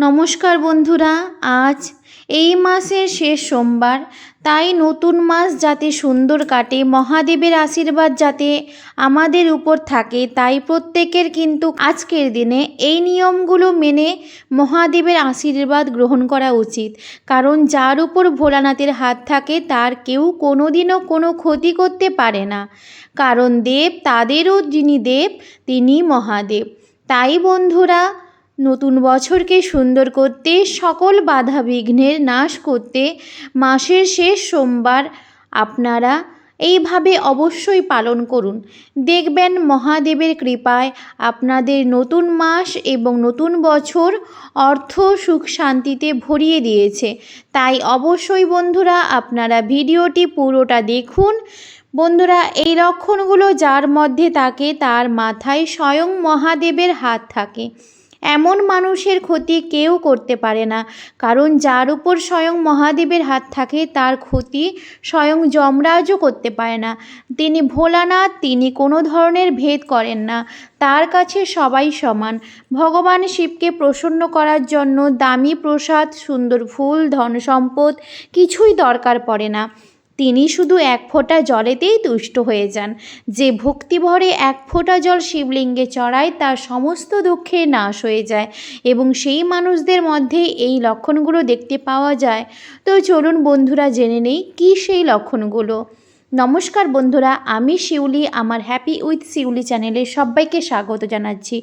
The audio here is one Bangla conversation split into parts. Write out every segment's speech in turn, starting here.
নমস্কার বন্ধুরা, আজ এই মাসের শেষ সোমবার, তাই নতুন মাস যাতে সুন্দর কাটে, মহাদেবের আশীর্বাদ যাতে আমাদের উপর থাকে, তাই প্রত্যেকের কিন্তু আজকের দিনে এই নিয়মগুলো মেনে মহাদেবের আশীর্বাদ গ্রহণ করা উচিত। কারণ যার উপর ভোলানাথের হাত থাকে, তার কেউ কোনোদিনও কোনো ক্ষতি করতে পারে না। কারণ দেব তাদেরও যিনি দেব, তিনি মহাদেব। তাই বন্ধুরা নতুন বছরকে সুন্দর করতে, সকল বাধা বিঘ্নের নাশ করতে মাসের শেষ সোমবার আপনারা এইভাবে অবশ্যই পালন করুন। দেখবেন মহাদেবের কৃপায় আপনাদের নতুন মাস এবং নতুন বছর অর্থ সুখ শান্তিতে ভরিয়ে দিয়েছে। তাই অবশ্যই বন্ধুরা আপনারা ভিডিওটি পুরোটা দেখুন। বন্ধুরা, এই লক্ষণগুলো যার মধ্যে থাকে তার মাথায় স্বয়ং মহাদেবের হাত থাকে। এমন মানুষের ক্ষতি কেউ করতে পারে না। কারণ যার উপর স্বয়ং মহাদেবের হাত থাকে, তার ক্ষতি স্বয়ং যমরাজও করতে পারে না। তিনি ভোলানাথ, তিনি কোনো ধরনের ভেদ করেন না। তার কাছে সবাই সমান। ভগবান শিবকে প্রসন্ন করার জন্য দামি প্রসাদ, সুন্দর ফুল ধন সম্পদ কিছুই দরকার পড়ে না। তিনি শুধু এক ফোঁটা জলেতেই তুষ্ট হয়ে যান। যে ভক্তিভরে এক ফোঁটা জল শিবলিঙ্গে চড়ায়, তার সমস্ত দুঃখে নাশ হয়ে যায় এবং সেই মানুষদের মধ্যে এই লক্ষণগুলো দেখতে পাওয়া যায়। তো চলুন বন্ধুরা, জেনে নেই কী সেই লক্ষণগুলো? নমস্কার বন্ধুরা, আমি শিউলি, আমার হ্যাপি উইথ শিউলি চ্যানেলে সবাইকে স্বাগত জানাচ্ছি।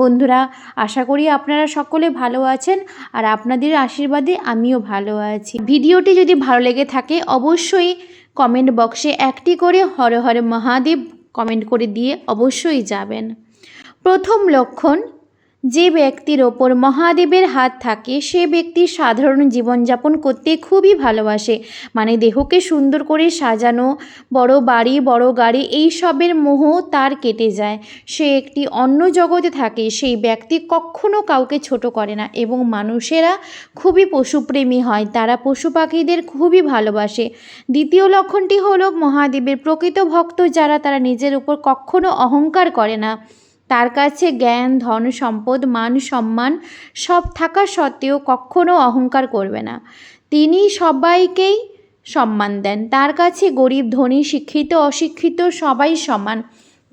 বন্ধুরা, আশা করি আপনারা সকলে ভালো আছেন আর আপনাদের আশীর্বাদে আমিও ভালো আছি। ভিডিওটি যদি ভালো লেগে থাকে, অবশ্যই কমেন্ট বক্সে একটি করে হরে হরে মহাদেব কমেন্ট করে দিয়ে অবশ্যই যাবেন। প্রথম লক্ষণ যে ব্যক্তির ওপর মহাদেবের হাত থাকে, সে ব্যক্তি সাধারণ জীবনযাপন করতে খুবই ভালোবাসে। মানে দেহকে সুন্দর করে সাজানো, বড় বাড়ি, বড় গাড়ি, এই সবের মোহ তার কেটে যায়। সে একটি অন্য জগতে থাকে, সেই ব্যক্তি কখনো কাউকে ছোট করে না এবং মানুষেরা খুবই পশুপ্রেমী হয়, তারা পশু পাখিদের খুবই ভালোবাসে। দ্বিতীয় লক্ষণটি হলো মহাদেবের প্রকৃত ভক্ত যারা, তারা নিজের উপর কখনো অহংকার করে না। তার কাছে জ্ঞান, ধন সম্পদ, মান সম্মান সব থাকা সত্ত্বেও কখনো অহংকার করবে না। তিনি সবাইকেই সম্মান দেন। তার কাছে গরিব, ধনী, শিক্ষিত, অশিক্ষিত সবাই সমান।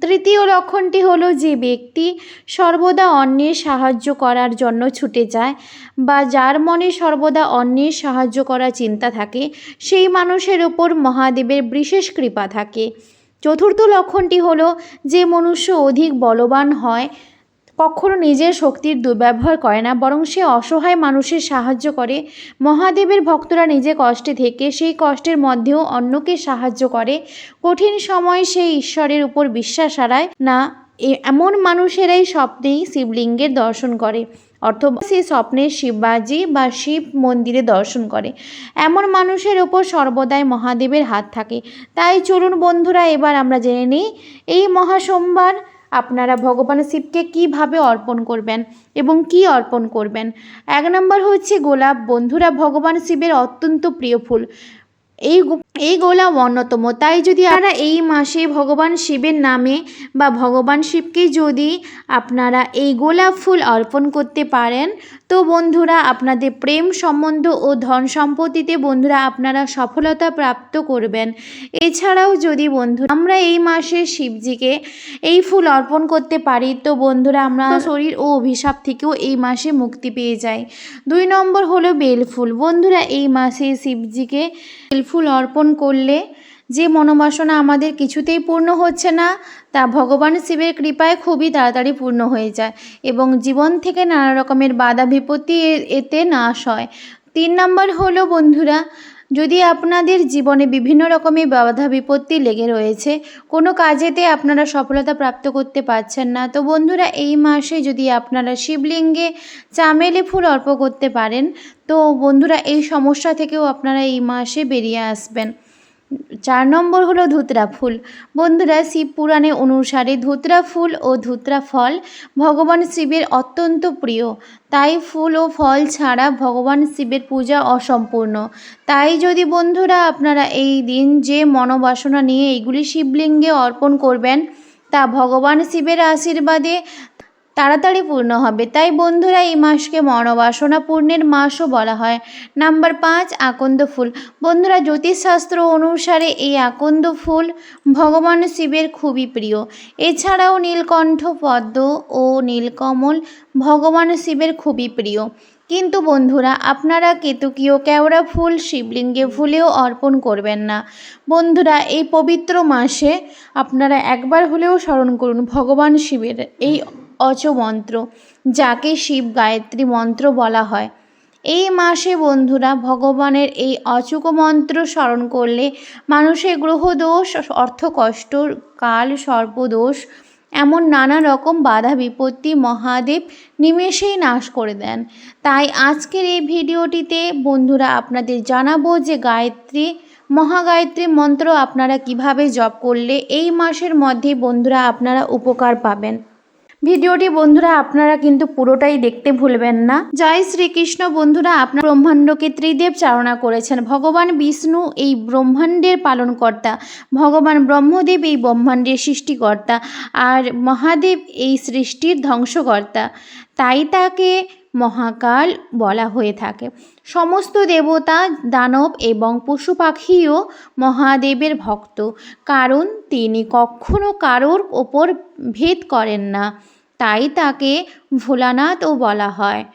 তৃতীয় লক্ষণটি হলো যে ব্যক্তি সর্বদা অন্যের সাহায্য করার জন্য ছুটে যায় বা যার মনে সর্বদা অন্যের সাহায্য করার চিন্তা থাকে, সেই মানুষের ওপর মহাদেবের বিশেষ কৃপা থাকে। চতুর্থ লক্ষণটি হলো যে মনুষ্য অধিক বলবান হয়, কখনো নিজের শক্তির দুর্ব্যবহার করে না, বরং সে অসহায় মানুষের সাহায্য করে। মহাদেবের ভক্তরা নিজে কষ্টে থেকে সেই কষ্টের মধ্যেও অন্যকে সাহায্য করে। কঠিন সময় সে ঈশ্বরের উপর বিশ্বাস হারায় না এমন মানুষেরাই স্বপ্নেই শিবলিঙ্গের দর্শন করে। অথবা সে স্বপ্নে শিবাজি বা শিব মন্দিরে দর্শন করে। এমন মানুষের ওপর সর্বদাই মহাদেবের হাত থাকে। তাই চলুন বন্ধুরা, এবার আমরা জেনে নিই, এই মহাসোমবার আপনারা ভগবান শিবকে কীভাবে অর্পণ করবেন এবং কি অর্পণ করবেন? এক নম্বর হচ্ছে গোলাপ। বন্ধুরা, ভগবান শিবের অত্যন্ত প্রিয় ফুল। এই এই গোলাপ অন্যতম। তাই যদি আপনারা এই মাসে ভগবান শিবের নামে বা ভগবান শিবকে যদি আপনারা এই গোলাপ ফুল অর্পণ করতে পারেন, তো বন্ধুরা আপনাদের প্রেম সম্বন্ধ ও ধন সম্পত্তিতে বন্ধুরা আপনারা সফলতা প্রাপ্ত করবেন। এছাড়াও যদি বন্ধু আমরা এই মাসে শিবজিকে এই ফুল অর্পণ করতে পারি, তো বন্ধুরা আমরা শরীর ও অভিশাপ থেকেও এই মাসে মুক্তি পেয়ে যাই। দুই নম্বর হলো বেলফুল বন্ধুরা এই মাসে শিবজিকে বেলফুল অর্পণ করলে যে মনোবাসনা আমাদের কিছুতেই পূর্ণ হচ্ছে না, তা ভগবান শিবের কৃপায় খুবই তাড়াতাড়ি পূর্ণ হয়ে যায় এবং জীবন থেকে নানা রকমের বাধা বিপত্তি এতে নাশ হয়। তিন নম্বর হলো, বন্ধুরা যদি আপনাদের জীবনে বিভিন্ন রকমের বাধা বিপত্তি লেগে রয়েছে, কোনো কাজেতে আপনারা সফলতা প্রাপ্ত করতে পারছেন না, তো বন্ধুরা এই মাসে যদি আপনারা শিবলিঙ্গে চামেলি ফুল অর্প করতে পারেন, তো বন্ধুরা এই সমস্যা থেকেও আপনারা এই মাসে বেরিয়ে আসবেন। চার নম্বর হলো ধুতরা ফুল। বন্ধুরা, শিব পুরাণে অনুসারে ধুতরা ফুল ও ধুতরা ফল ভগবান শিবের অত্যন্ত প্রিয়। তাই ফুল ও ফল ছাড়া ভগবান শিবের পূজা অসম্পূর্ণ। তাই যদি বন্ধুরা আপনারা এই দিন যে মনোবাসনা নিয়ে এইগুলি শিবলিঙ্গে অর্পণ করবেন, তা ভগবান শিবের আশীর্বাদে তাড়াতাড়ি পূর্ণ হবে। তাই বন্ধুরা, এই মাসকে মনোবাসনা পূর্ণের মাসও বলা হয়। নাম্বার পাঁচ, আকন্দ ফুল। বন্ধুরা, জ্যোতিষশাস্ত্র অনুসারে এই আকন্দ ফুল ভগবান শিবের খুবই প্রিয়। এছাড়াও নীলকণ্ঠ পদ্ম ও নীলকমল ভগবান শিবের খুবই প্রিয়। কিন্তু বন্ধুরা, আপনারা কেতুকীয় কেওড়া ফুল, শিবলিঙ্গে ফুলেও অর্পণ করবেন না। বন্ধুরা, এই পবিত্র মাসে আপনারা একবার হলেও স্মরণ করুন ভগবান শিবের এই অচ মন্ত্র যাকে শিব গায়ত্রী মন্ত্র বলা হয়। এই মাসে বন্ধুরা ভগবানের এই অচুক মন্ত্র স্মরণ করলে মানুষের গ্রহদোষ অর্থকষ্ট কাল সর্পদোষ, এমন নানা রকম বাধা বিপত্তি মহাদেব নিমেষেই নাশ করে দেন। তাই আজকের এই ভিডিওটিতে বন্ধুরা আপনাদের জানাব যে গায়ত্রী, মহাগায়ত্রী মন্ত্র আপনারা কীভাবে জপ করলে এই মাসের মধ্যে বন্ধুরা আপনারা উপকার পাবেন। ভিডিওটি বন্ধুরা আপনারা কিন্তু পুরোটাই দেখতে ভুলবেন না। জয় শ্রীকৃষ্ণ বন্ধুরা, আপনার ব্রহ্মাণ্ডকে ত্রিদেব চারণা করেছেন। ভগবান বিষ্ণু এই ব্রহ্মাণ্ডের পালনকর্তা। ভগবান ব্রহ্মদেব এই ব্রহ্মাণ্ডের সৃষ্টিকর্তা। আর মহাদেব এই সৃষ্টির ধ্বংসকর্তা। তাই তাকে মহাকাল বলা হয়ে থাকে। সমস্ত দেবতা, দানব এবং পশু পাখিও মহাদেবের ভক্ত। কারণ তিনি কখনো কারোর ওপর ভেদ করেন না। তাই তাকে ভোলানাথও বলা হয়।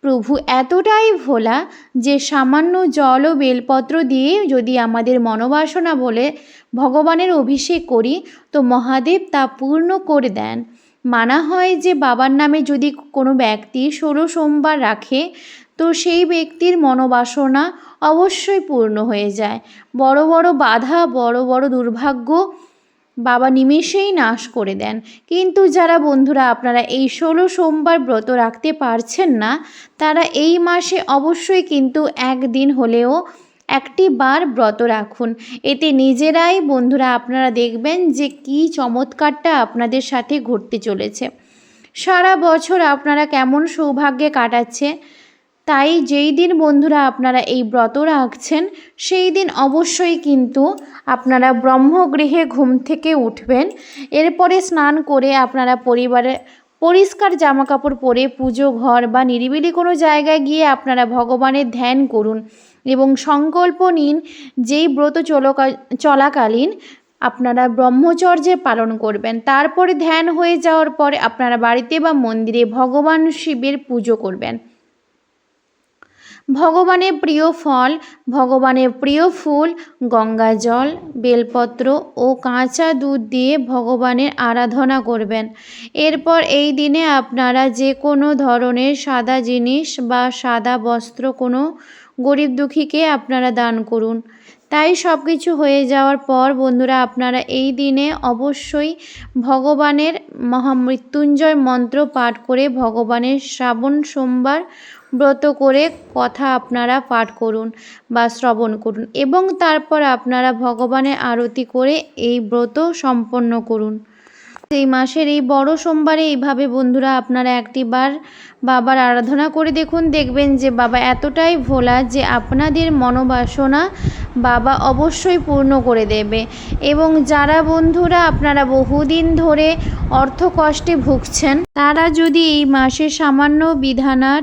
প্রভু, এতটাই ভোলা যে সামান্য জল ও বেলপত্র দিয়ে যদি আমাদের মনোবাসনা বলে ভগবানের অভিষেক করি, তো মহাদেব তা পূর্ণ করে দেন। মানা হয় যে বাবার নামে যদি কোনো ব্যক্তি ষোলো সোমবার রাখে, তো সেই ব্যক্তির মনোবাসনা অবশ্যই পূর্ণ হয়ে যায়। বড় বড় বাধা, বড় বড় দুর্ভাগ্য বাবা নিমেষেই নাশ করে দেন। কিন্তু যারা বন্ধুরা, আপনারা এই ষোলো সোমবার ব্রত রাখতে পারছেন না, তারা এই মাসে অবশ্যই কিন্তু একদিন হলেও একটি বার ব্রত রাখুন। এতে নিজেরাই বন্ধুরা আপনারা দেখবেন যে কী চমৎকারটা আপনাদের সাথে ঘটতে চলেছে। সারা বছর আপনারা কেমন সৌভাগ্যে কাটাচ্ছে, তাই যেই দিন বন্ধুরা আপনারা এই ব্রত রাখছেন, সেই দিন অবশ্যই কিন্তু আপনারা ব্রহ্মগৃহে ঘুম থেকে উঠবেন। এরপরে স্নান করে আপনারা পরিবারে পরিষ্কার জামাকাপড় পরে পুজো, ঘর বা নিরিবিলি কোনো জায়গায় গিয়ে আপনারা ভগবানের ধ্যান করুন। এবং সংকল্প নিন, যেই ব্রত চলকা, চলাকালীন আপনারা ব্রহ্মচর্যে পালন করবেন, তারপরে ধ্যান হয়ে যাওয়ার পরে আপনারা বাড়িতে বা মন্দিরে ভগবান শিবের পুজো করবেন। ভগবানের প্রিয় ফল, ভগবানের প্রিয় ফুল, গঙ্গা জল, বেলপত্র ও কাঁচা দুধ দিয়ে ভগবানের আরাধনা করবেন। এরপর এই দিনে আপনারা যে কোনো ধরনের সাদা জিনিস বা সাদা বস্ত্র কোনো গরিব দুঃখীকে আপনারা দান করুন। তাই সব কিছু হয়ে যাওয়ার পর বন্ধুরা আপনারা এই দিনে অবশ্যই ভগবানের মহামৃত্যুঞ্জয় মন্ত্র পাঠ করে ভগবানের শ্রাবণ সোমবার ব্রত করে কথা আপনারা পাঠ করুন বা শ্রবণ করুন এবং তারপর আপনারা ভগবানের আরতি করে এই ব্রত সম্পন্ন করুন। এই মাসের এই বড় সোমবারে এইভাবে বন্ধুরা আপনারা একটি বার বাবার আরাধনা করে দেখুন, দেখবেন যে বাবা এতটাই ভোলা যে আপনাদের মনোবাসনা বাবা অবশ্যই পূর্ণ করে দেবে। এবং যারা বন্ধুরা আপনারা বহুদিন ধরে অর্থ কষ্টে ভুগছেন, তারা যদি এই মাসে সামান্য বিধানার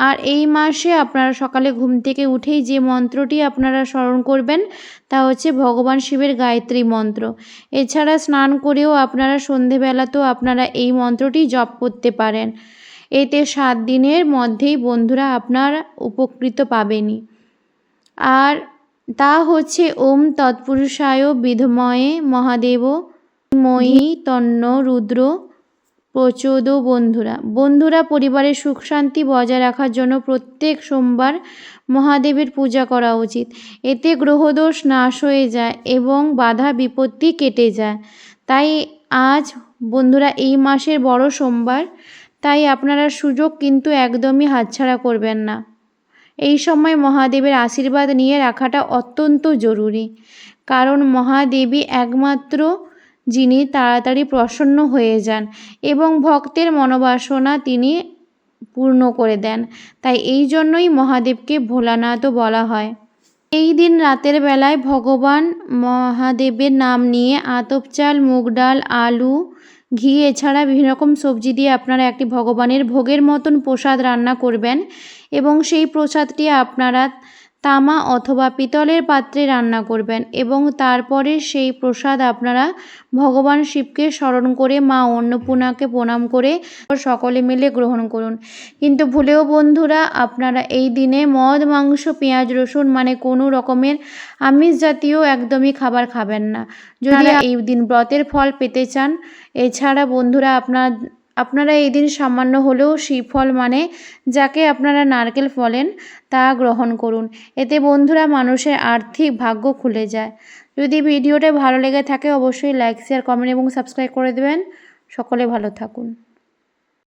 আর এই মাসে আপনারা সকালে ঘুম থেকে উঠেই যে মন্ত্রটি আপনারা স্মরণ করবেন, তা হচ্ছে ভগবান শিবের গায়ত্রী মন্ত্র। এছাড়া স্নান করেও আপনারা সন্ধেবেলাতেও আপনারা এই মন্ত্রটি জপ করতে পারেন। এতে সাত দিনের মধ্যেই বন্ধুরা আপনার উপকৃত পাবেনই। আর তা হচ্ছে ওম তৎপুরুষায় বিধময়ে মহাদেব ময়ী তন্ন রুদ্র প্রচোদ বন্ধুরা। বন্ধুরা পরিবারের সুখ শান্তি বজায় রাখার জন্য প্রত্যেক সোমবার মহাদেবের পূজা করা উচিত। এতে গ্রহদোষ নাশ হয়ে যায় এবং বাধা বিপত্তি কেটে যায়। তাই আজ বন্ধুরা, এই মাসের বড় সোমবার, তাই আপনারা সুযোগ কিন্তু একদমই হাতছাড়া করবেন না। এই সময় মহাদেবের আশীর্বাদ নিয়ে রাখাটা অত্যন্ত জরুরি। কারণ মহাদেবী একমাত্র যিনি তাড়াতাড়ি প্রসন্ন হয়ে যান এবং ভক্তের মনোবাসনা তিনি পূর্ণ করে দেন। তাই এই জন্যই মহাদেবকে ভোলানাথও বলা হয়। এই দিন রাতের বেলায় ভগবান মহাদেবের নাম নিয়ে আতপ চাল, মুগ ডাল, আলু, ঘি এছাড়া বিভিন্ন রকম সবজি দিয়ে আপনারা একটি ভগবানের ভোগের মতন প্রসাদ রান্না করবেন এবং সেই প্রসাদটি আপনারা তামা অথবা পিতলের পাত্রে রান্না করবেন এবং তারপরে সেই প্রসাদ আপনারা ভগবান শিবকে স্মরণ করে মা অন্নপূর্ণাকে প্রণাম করে সকলে মিলে গ্রহণ করুন। কিন্তু ভুলেও বন্ধুরা আপনারা এই দিনে মদ মাংস পেঁয়াজ রসুন মানে কোনো রকমের আমিষ জাতীয় একদমই খাবার খাবেন না। যদি এই দিন ব্রতের ফল পেতে চান এছাড়া বন্ধুরা আপনার আপনারা এই দিন সামান্য হলেও শ্রীফল মানে যাকে আপনারা নারকেল ফলেন, তা গ্রহণ করুন। এতে বন্ধুরা মানুষের আর্থিক ভাগ্য খুলে যায়। যদি ভিডিওটা ভালো লেগে থাকে, অবশ্যই লাইক শেয়ার কমেন্ট এবং সাবস্ক্রাইব করে দেবেন। সকলে ভালো থাকুন।